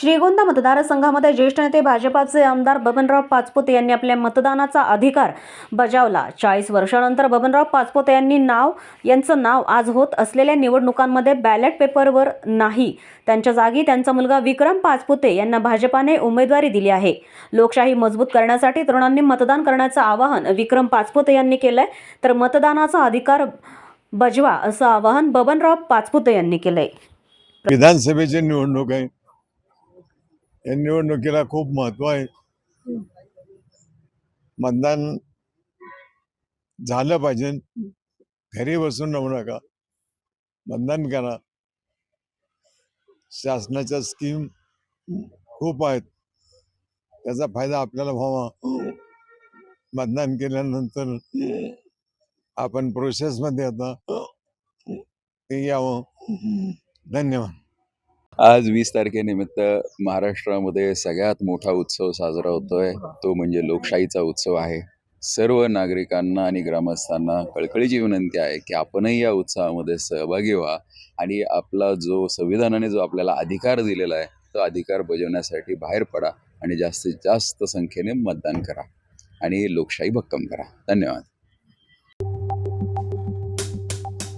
श्रीगोंदा मतदारसंघामध्ये ज्येष्ठ नेते भाजपाचे आमदार बबनराव पाचपोते यांनी आपल्या मतदानाचा अधिकार बजावला. चाळीस वर्षानंतर बबनराव पाचपुते यांनी नाव यांचं नाव आज होत असलेल्या निवडणुकांमध्ये बॅलेट पेपरवर नाही. त्यांच्या जागी त्यांचा मुलगा विक्रम पाचपुते यांना भाजपाने उमेदवारी दिली आहे. लोकशाही मजबूत करण्यासाठी तरुणांनी मतदान करण्याचं आवाहन विक्रम पाचपुते यांनी केलंय. तर मतदानाचा अधिकार बजवा असं आवाहन बबनराव पाचपुते यांनी केलंय. विधानसभेची निवडणूक आहे. या निवडणुकीला खूप महत्त्व आहे. मतदान झालं पाहिजे. घरी बसून राहू नका. मतदान करा. शासनाच्या स्कीम खूप आहेत. त्याचा फायदा आपल्याला व्हावा. मतदान केल्यानंतर आपण प्रोसेसमध्ये आता ते यावं. धन्यवाद. आज वीस तारखेनिमित्त महाराष्ट्रामध्ये सगळ्यात मोठा उत्सव साजरा होतोय. तो म्हणजे लोकशाहीचा उत्सव आहे. सर्व नागरिकांना आणि ग्रामस्थांना कळकळीची विनंती आहे की आपणही या उत्सवामध्ये सहभागी व्हा आणि आपला जो संविधानाने जो आपल्याला अधिकार दिलेला आहे तो अधिकार बजावण्यासाठी बाहेर पडा आणि जास्तीत जास्त संख्येने मतदान करा आणि लोकशाही भक्कम करा. धन्यवाद.